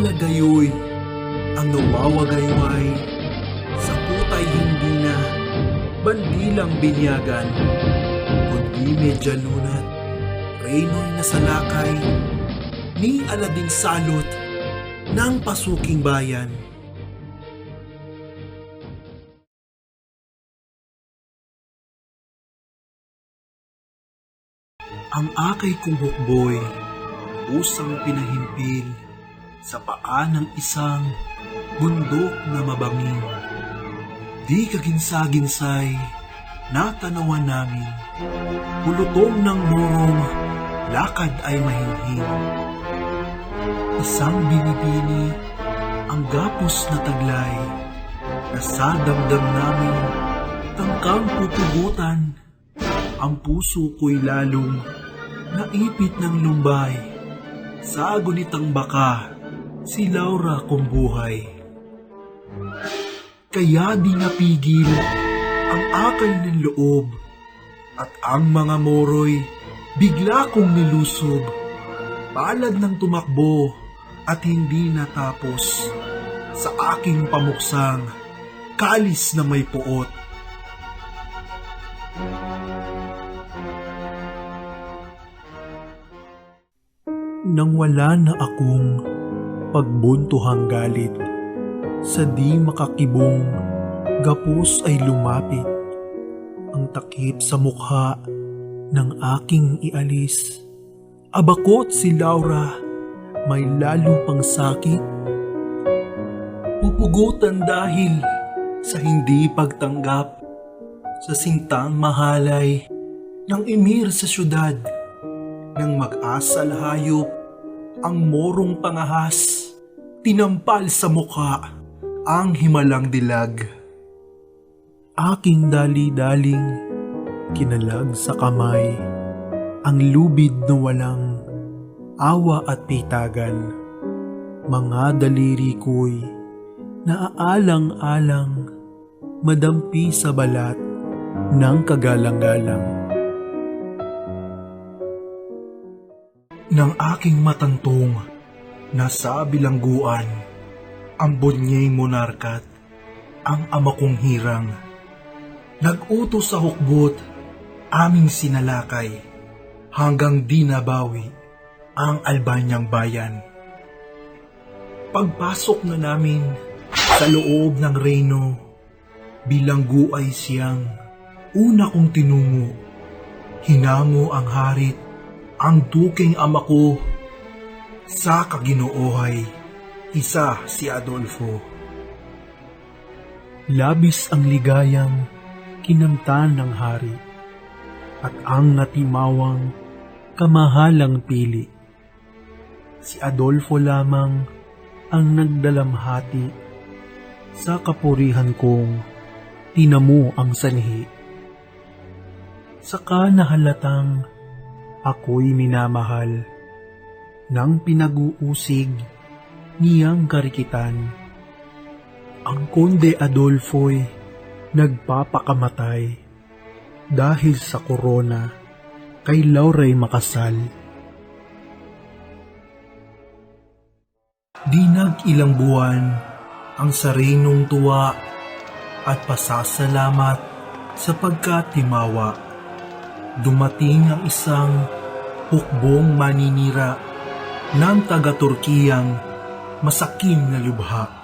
pala gayoy ang nawawagayway sa kutay hindi na bandilang binyagan kundi medya lunat reyno'y nasalakay ni alading salot ng pasuking bayan. Ang akay kong hukboy, usang pinahimpil sa paa ng isang bundok na mabangin. Di kaginsa-ginsay, natanawan namin, pulutong ng murong, lakad ay mahinhin. Isang binibini, ang gapos na taglay, na sa damdam namin, tangkang pupugutan, ang puso ko'y lalong naipit ng lumbay. Sa agunitang baka, si Laura kong buhay. Kaya di napigil ang akay ng loob at ang mga moroy bigla kong nilusob. Palad ng tumakbo at hindi natapos sa aking pamuksang kalis na may puot. Nang wala na akong pagbuntuhang galit, sa di makakibong gapos ay lumapit ang takip sa mukha ng aking ialis. Abakot si Laura, may lalo pang sakit. Pupugutan dahil sa hindi pagtanggap sa sintang mahalay ng emir sa syudad nang mag-asal hayop ang morong pangahas tinampal sa mukha ang himalang dilag. Aking dali-daling kinalag sa kamay ang lubid na walang awa at pitagan. Mga daliri ko'y naaalang-alang madampi sa balat ng kagalang-galang. Nang aking matantong nasa bilangguan ang bunyay monarkat, ang ama kong hirang. Nag-utos sa hukbot, aming sinalakay, hanggang di nabawi ang Albanyang bayan. Pagpasok na namin sa loob ng reyno, bilanggu ay siyang una kong tinungo. Hinamo ang harit, ang duking ama ko, sa kaginoohay, isa si Adolfo. Labis ang ligayang kinamtan ng hari at ang natimawang kamahalang pili. Si Adolfo lamang ang nagdalamhati sa kapurihan kong tinamo ang sanhi. Saka nahalatang ako'y minamahal ng pinag-uusig niyang karikitan. Ang Konde Adolfo'y nagpapakamatay dahil sa korona kay Laura'y makasal. Di nag-ilang buwan ang sarinong tuwa at pasasalamat sapagkat timawa. Dumating ang isang hukbong maninira ng taga-Turkiyang masakim na lubha.